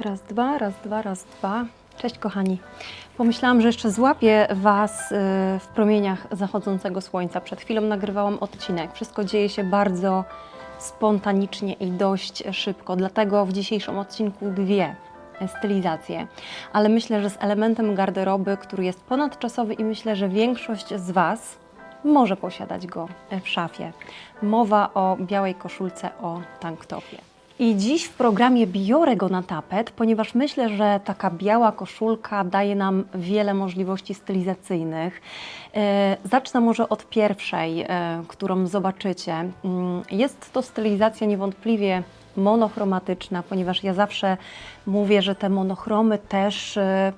Raz, dwa, raz, dwa, raz, dwa. Cześć kochani. Pomyślałam, że jeszcze złapię Was y, w promieniach zachodzącego słońca. Przed chwilą nagrywałam odcinek. Wszystko dzieje się bardzo spontanicznie i dość szybko. Dlatego w dzisiejszym odcinku dwie stylizacje. Ale myślę, że z elementem garderoby, który jest ponadczasowy i myślę, że większość z Was może posiadać go w szafie. Mowa o białej koszulce o tanktopie. I dziś w programie biorę go na tapet, ponieważ myślę, że taka biała koszulka daje nam wiele możliwości stylizacyjnych. E, Zacznę może od pierwszej, e, którą zobaczycie. Mm, Jest to stylizacja niewątpliwie monochromatyczna, ponieważ ja zawsze mówię, że te monochromy też e,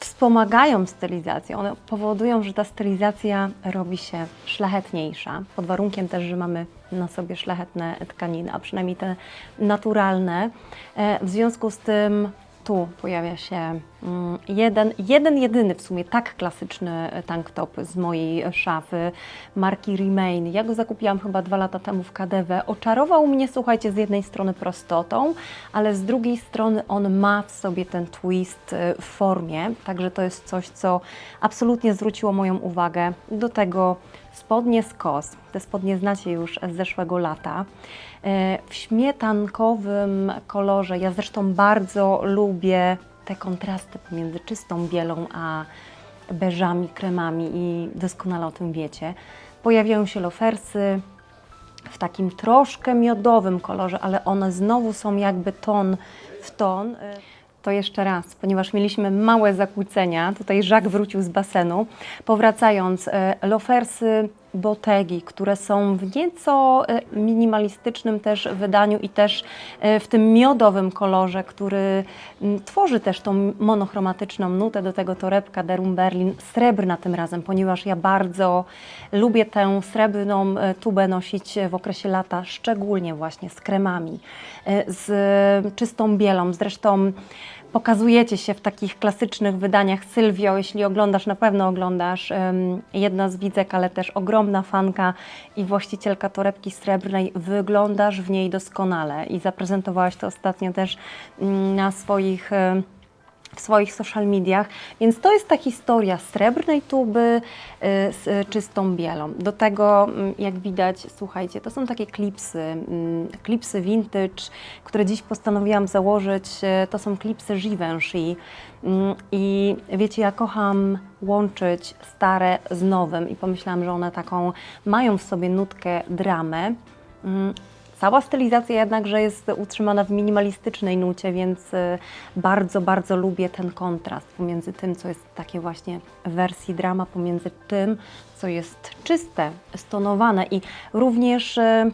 wspomagają stylizację. One powodują, że ta stylizacja robi się szlachetniejsza, pod warunkiem też, że mamy na sobie szlachetne tkaniny, a przynajmniej te naturalne. E, W związku z tym tu pojawia się mm, jeden, jeden jedyny w sumie tak klasyczny tank top z mojej szafy marki Remain. Ja go zakupiłam chyba dwa lata temu w KDW. Oczarował mnie, słuchajcie, z jednej strony prostotą, ale z drugiej strony on ma w sobie ten twist y, w formie, także to jest coś, co absolutnie zwróciło moją uwagę. Do tego spodnie z kos. Te spodnie znacie już z zeszłego lata. E, W śmietankowym kolorze. Ja zresztą bardzo lubię te kontrasty pomiędzy czystą bielą a beżami, kremami i doskonale o tym wiecie. Pojawiają się lofersy w takim troszkę miodowym kolorze, ale one znowu są jakby ton w ton. To jeszcze raz, ponieważ mieliśmy małe zakłócenia. Tutaj Żak wrócił z basenu. Powracając, e, lofersy Botegi, które są w nieco e, minimalistycznym też wydaniu i też e, w tym miodowym kolorze, który tworzy też tą monochromatyczną nutę, do tego torebka Derum Berlin, srebrna tym razem, ponieważ ja bardzo lubię tę srebrną e, tubę nosić w okresie lata, szczególnie właśnie z kremami, z czystą bielą, zresztą pokazujecie się w takich klasycznych wydaniach. Sylwio, jeśli oglądasz, na pewno oglądasz. Jedna z widzek, ale też ogromna fanka i właścicielka torebki srebrnej. Wyglądasz w niej doskonale i zaprezentowałaś to ostatnio też mm, na swoich. W swoich social mediach, więc to jest ta historia srebrnej tuby y, z y, czystą bielą. Do tego, mm, jak widać, słuchajcie, to są takie klipsy, mm, klipsy vintage, które dziś postanowiłam założyć. Y, To są klipsy Givenchy Mm, i wiecie, ja kocham łączyć stare z nowym i pomyślałam, że one taką mają w sobie nutkę dramę. Cała stylizacja jednakże jest utrzymana w minimalistycznej nucie, więc y, bardzo, bardzo lubię ten kontrast pomiędzy tym, co jest takie właśnie w wersji drama, pomiędzy tym, co jest czyste, stonowane i również y,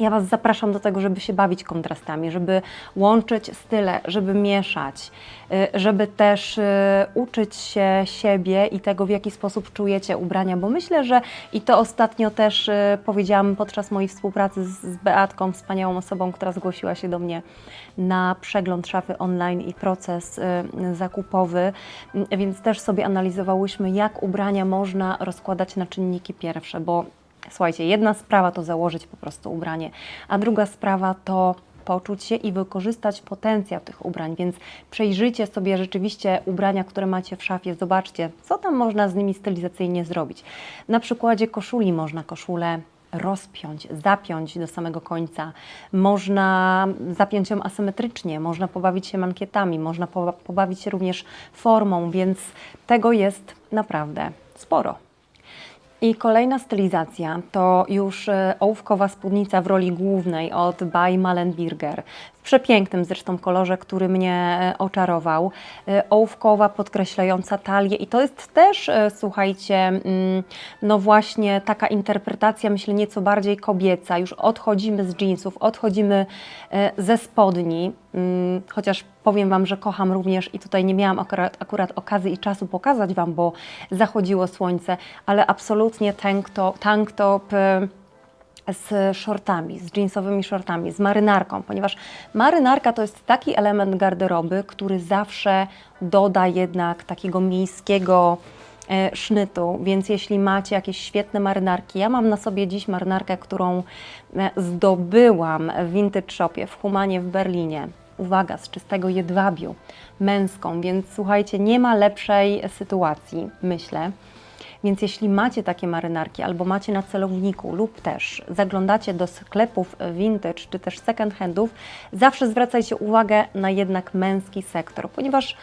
ja Was zapraszam do tego, żeby się bawić kontrastami, żeby łączyć style, żeby mieszać, y, żeby też y, uczyć się siebie i tego, w jaki sposób czujecie ubrania, bo myślę, że i to ostatnio też y, powiedziałam podczas mojej współpracy z, Beatką, wspaniałą osobą, która zgłosiła się do mnie na przegląd szafy online i proces zakupowy, więc też sobie analizowałyśmy, jak ubrania można rozkładać na czynniki pierwsze, bo Słuchajcie, jedna sprawa to założyć po prostu ubranie, a druga sprawa to poczuć się i wykorzystać potencjał tych ubrań, więc przejrzyjcie sobie rzeczywiście ubrania, które macie w szafie, zobaczcie, co tam można z nimi stylizacyjnie zrobić. Na przykładzie koszuli można koszulę rozpiąć, zapiąć do samego końca. Można zapiąć ją asymetrycznie, można pobawić się mankietami, można poba- pobawić się również formą, więc tego jest naprawdę sporo. I kolejna stylizacja to już e, ołówkowa spódnica w roli głównej od By Malenbirger. Przepięknym zresztą kolorze, który mnie e, oczarował. E, Ołówkowa, podkreślająca talię i to jest też, e, słuchajcie, mm, no właśnie taka interpretacja, myślę, nieco bardziej kobieca. Już odchodzimy z jeansów, odchodzimy ze spodni, mm, chociaż powiem Wam, że kocham również i tutaj nie miałam akurat, akurat okazji i czasu pokazać Wam, bo zachodziło słońce, ale absolutnie tank top, tank top z shortami, z jeansowymi shortami, z marynarką, ponieważ marynarka to jest taki element garderoby, który zawsze doda jednak takiego miejskiego e, sznytu, więc jeśli macie jakieś świetne marynarki, ja mam na sobie dziś marynarkę, którą e, zdobyłam w Vintage Shopie w Humanie w Berlinie. uwaga, z czystego jedwabiu, męską, więc słuchajcie, nie ma lepszej sytuacji, myślę. Więc jeśli macie takie marynarki albo macie na celowniku lub też zaglądacie do sklepów vintage czy też second handów, zawsze zwracajcie uwagę na jednak męski sektor, ponieważ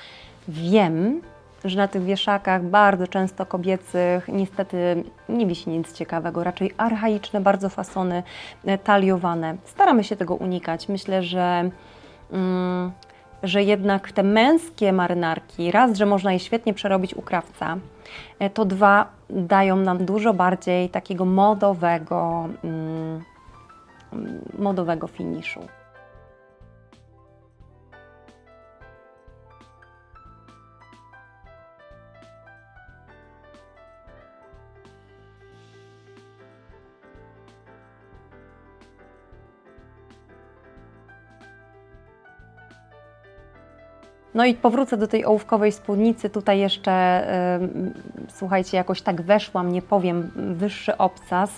wiem, że na tych wieszakach bardzo często kobiecych niestety nie wisi nic ciekawego, raczej archaiczne, bardzo fasony e, taliowane. Staramy się tego unikać. Myślę, że mm, że jednak te męskie marynarki, raz, że można je świetnie przerobić u krawca, e, to dwa, dają nam dużo bardziej takiego modowego, mm, modowego finiszu. No i powrócę do tej ołówkowej spódnicy. Tutaj jeszcze, słuchajcie, jakoś tak weszłam, nie powiem, wyższy obcas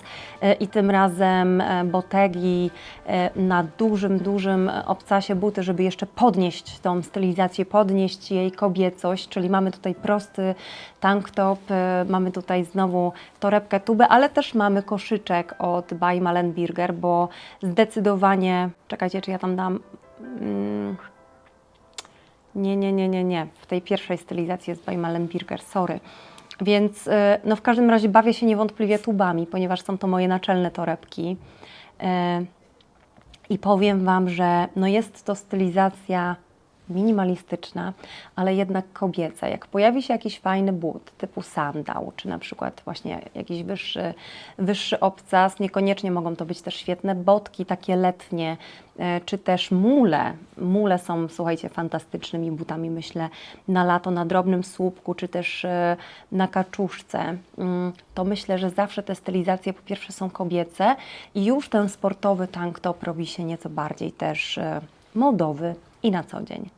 y, i tym razem y, botegi y, na dużym, dużym obcasie buty, żeby jeszcze podnieść tą stylizację, podnieść jej kobiecość, czyli mamy tutaj prosty tank top, mamy tutaj znowu torebkę, tubę, ale też mamy koszyczek od By Malenbirger, bo zdecydowanie, czekajcie, czy ja tam dam... Nie, nie, nie, nie, nie. W tej pierwszej stylizacji jest Malenbirger, sorry. Więc y, no w każdym razie bawię się niewątpliwie tubami, ponieważ są to moje naczelne torebki. Y, I powiem Wam, że no jest to stylizacja minimalistyczna, ale jednak kobieca. Jak pojawi się jakiś fajny but typu sandał, czy na przykład właśnie jakiś wyższy, wyższy obcas, niekoniecznie mogą to być też świetne botki, takie letnie, e, czy też mule. Mule są, słuchajcie, fantastycznymi butami, myślę, na lato, na drobnym słupku, czy też e, na kaczuszce. Mm, To myślę, że zawsze te stylizacje po pierwsze są kobiece i już ten sportowy tank top robi się nieco bardziej też e, modowy i na co dzień.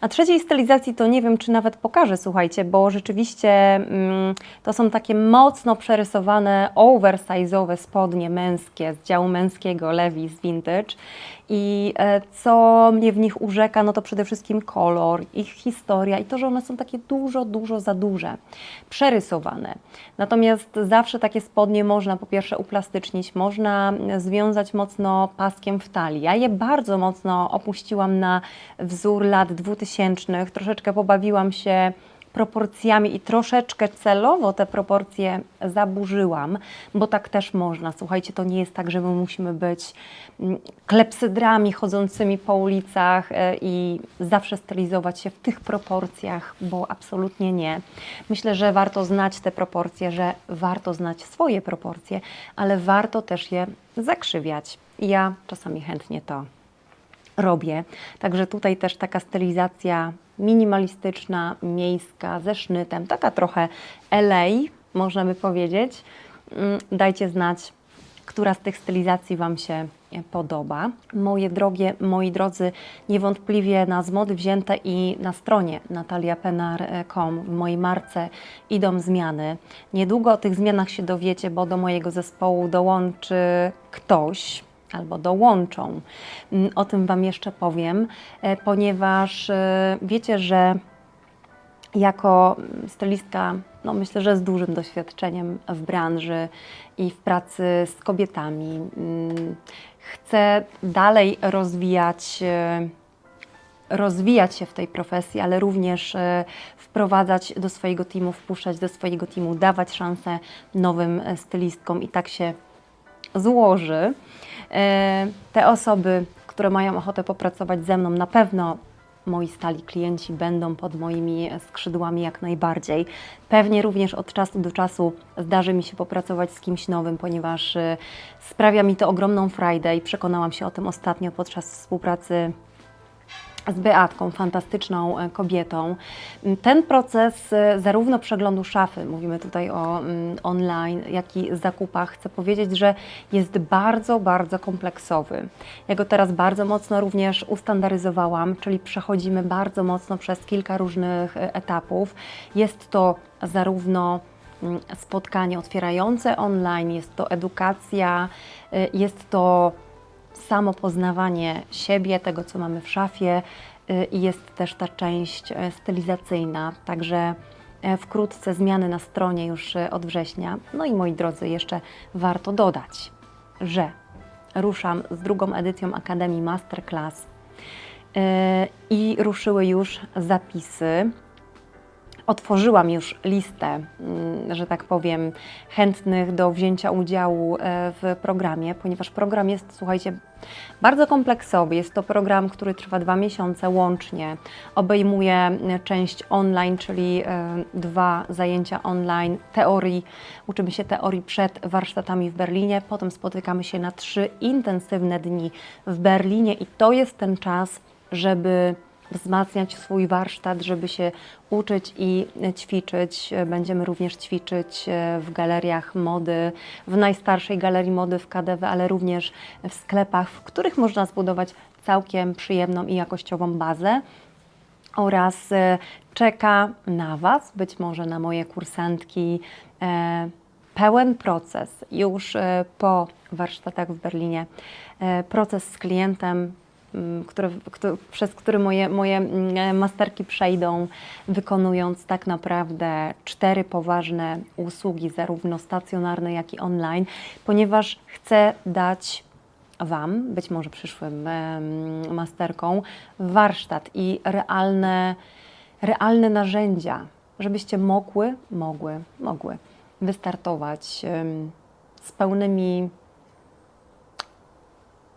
A trzeciej stylizacji to nie wiem, czy nawet pokażę, słuchajcie, bo rzeczywiście mm, to są takie mocno przerysowane, oversize'owe spodnie męskie z działu męskiego Levi's Vintage. I e, co mnie w nich urzeka, no to przede wszystkim kolor, ich historia i to, że one są takie dużo, dużo za duże, przerysowane. Natomiast zawsze takie spodnie można po pierwsze uplastycznić, można związać mocno paskiem w talii. Ja je bardzo mocno opuściłam na wzór lat 2000, troszeczkę pobawiłam się proporcjami i troszeczkę celowo te proporcje zaburzyłam, bo tak też można. Słuchajcie, to nie jest tak, że my musimy być mm, klepsydrami chodzącymi po ulicach e, i zawsze stylizować się w tych proporcjach, bo absolutnie nie. Myślę, że warto znać te proporcje, że warto znać swoje proporcje, ale warto też je zakrzywiać. Ja czasami chętnie to robię. Także tutaj też taka stylizacja minimalistyczna, miejska, ze sznytem, taka trochę LA, można by powiedzieć. Mm, Dajcie znać, która z tych stylizacji Wam się podoba. Moje drogie, moi drodzy, niewątpliwie na z mody wzięte i na stronie nataliapenar.com w mojej marce idą zmiany. Niedługo o tych zmianach się dowiecie, bo do mojego zespołu dołączy ktoś, albo dołączą. Mm, O tym Wam jeszcze powiem, e, ponieważ e, wiecie, że jako stylistka, no myślę, że z dużym doświadczeniem w branży i w pracy z kobietami, mm, chcę dalej rozwijać. e, rozwijać się w tej profesji, ale również wprowadzać do swojego teamu, wpuszczać do swojego teamu, dawać szansę nowym stylistkom i tak się złoży. E, Te osoby, które mają ochotę popracować ze mną, na pewno moi stali klienci będą pod moimi skrzydłami jak najbardziej. Pewnie również od czasu do czasu zdarzy mi się popracować z kimś nowym, ponieważ e, sprawia mi to ogromną frajdę i przekonałam się o tym ostatnio podczas współpracy z Beatką, fantastyczną e, kobietą. Ten proces e, zarówno przeglądu szafy, mówimy tutaj o mm, online, jak i zakupach, chcę powiedzieć, że jest bardzo, bardzo kompleksowy. Ja go teraz bardzo mocno również ustandaryzowałam, czyli przechodzimy bardzo mocno przez kilka różnych e, etapów. Jest to zarówno mm, spotkanie otwierające online, jest to edukacja, jest to samo poznawanie siebie, tego co mamy w szafie y, i jest też ta część e, stylizacyjna, także e, wkrótce zmiany na stronie już od września. No i moi drodzy, jeszcze warto dodać, że ruszam z drugą edycją Akademii Masterclass i ruszyły już zapisy. Otworzyłam już listę, mm, że tak powiem, chętnych do wzięcia udziału e, w programie, ponieważ program jest, słuchajcie, bardzo kompleksowy. Jest to program, który trwa dwa miesiące łącznie. Obejmuje e, część online, czyli e, dwa zajęcia online teorii. Uczymy się teorii przed warsztatami w Berlinie, potem spotykamy się na trzy intensywne dni w Berlinie i to jest ten czas, żeby wzmacniać swój warsztat, żeby się uczyć i ćwiczyć. Będziemy również ćwiczyć e, w galeriach mody, w najstarszej galerii mody w KDW, ale również w sklepach, w których można zbudować całkiem przyjemną i jakościową bazę oraz e, czeka na Was, być może na moje kursantki, e, pełen proces już po warsztatach w Berlinie. Proces z klientem, m, który, który, przez który moje, moje mm, e, masterki przejdą, wykonując tak naprawdę cztery poważne usługi, zarówno stacjonarne, jak i online, ponieważ chcę dać Wam, być może przyszłym masterką, warsztat i realne, realne narzędzia, żebyście mogły, mogły, mogły wystartować z pełnymi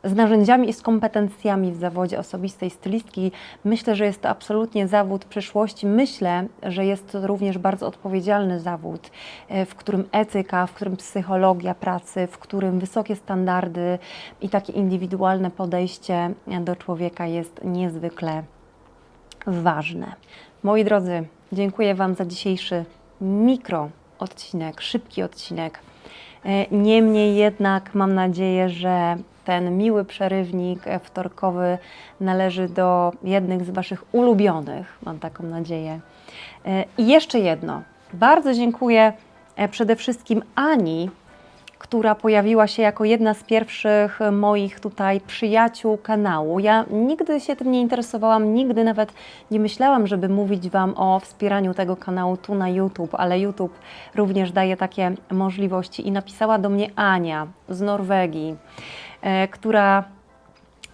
z narzędziami i z kompetencjami w zawodzie osobistej stylistki. Myślę, że jest to absolutnie zawód przyszłości. Myślę, że jest to również bardzo odpowiedzialny zawód, e, w którym etyka, w którym psychologia pracy, w którym wysokie standardy i takie indywidualne podejście do człowieka jest niezwykle ważne. Moi drodzy, dziękuję Wam za dzisiejszy mikro odcinek, szybki odcinek. E, Niemniej jednak mam nadzieję, że ten miły przerywnik e, wtorkowy należy do jednych z Waszych ulubionych, mam taką nadzieję. E, I jeszcze jedno. Bardzo dziękuję e, przede wszystkim Ani, która pojawiła się jako jedna z pierwszych moich tutaj przyjaciół kanału. Ja nigdy się tym nie interesowałam, nigdy nawet nie myślałam, żeby mówić Wam o wspieraniu tego kanału tu na YouTube, ale YouTube również daje takie możliwości. I napisała do mnie Ania z Norwegii, która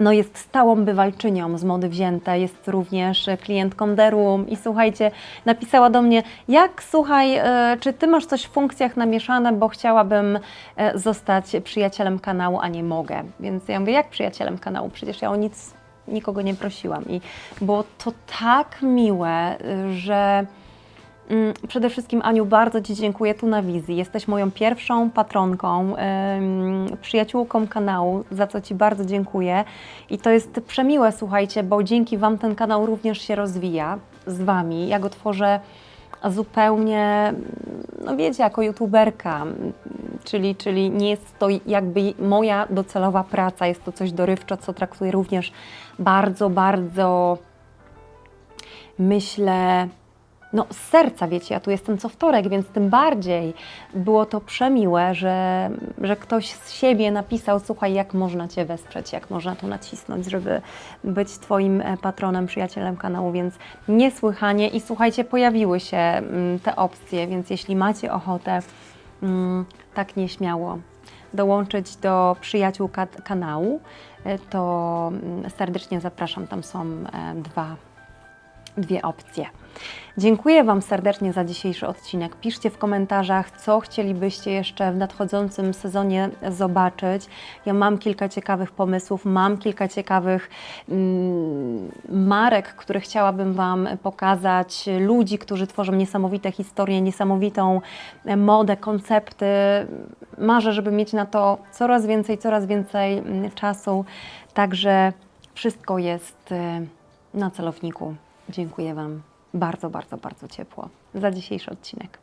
no jest stałą bywalczynią z mody wzięte, jest również klientką Derum i słuchajcie, napisała do mnie, jak słuchaj, e, czy ty masz coś w funkcjach namieszane, bo chciałabym e, zostać przyjacielem kanału, a nie mogę. Więc ja mówię, jak przyjacielem kanału? Przecież ja o nic nikogo nie prosiłam i było to tak miłe, że Przede wszystkim, Aniu, bardzo Ci dziękuję tu na wizji. Jesteś moją pierwszą patronką, przyjaciółką kanału, za co Ci bardzo dziękuję. I to jest przemiłe, słuchajcie, bo dzięki Wam ten kanał również się rozwija z Wami. Ja go tworzę zupełnie, no wiecie, jako youtuberka, mm, czyli, czyli nie jest to jakby moja docelowa praca, jest to coś dorywczo, co traktuję również bardzo, bardzo myślę, no z serca, wiecie, ja tu jestem co wtorek, więc tym bardziej było to przemiłe, że, że ktoś z siebie napisał, słuchaj, jak można Cię wesprzeć, jak można to nacisnąć, żeby być Twoim e, patronem, przyjacielem kanału, więc niesłychanie. I słuchajcie, pojawiły się mm, te opcje, więc jeśli macie ochotę, mm, tak nieśmiało dołączyć do przyjaciół ka- kanału, e, to mm, serdecznie zapraszam, tam są e, dwa dwie opcje. Dziękuję Wam serdecznie za dzisiejszy odcinek. Piszcie w komentarzach, co chcielibyście jeszcze w nadchodzącym sezonie zobaczyć. Ja mam kilka ciekawych pomysłów, mam kilka ciekawych mm, marek, które chciałabym Wam pokazać, ludzi, którzy tworzą niesamowite historie, niesamowitą e, modę, koncepty. Marzę, żeby mieć na to coraz więcej, coraz więcej mm, czasu. Także wszystko jest e, na celowniku. Dziękuję Wam bardzo, bardzo, bardzo ciepło za dzisiejszy odcinek.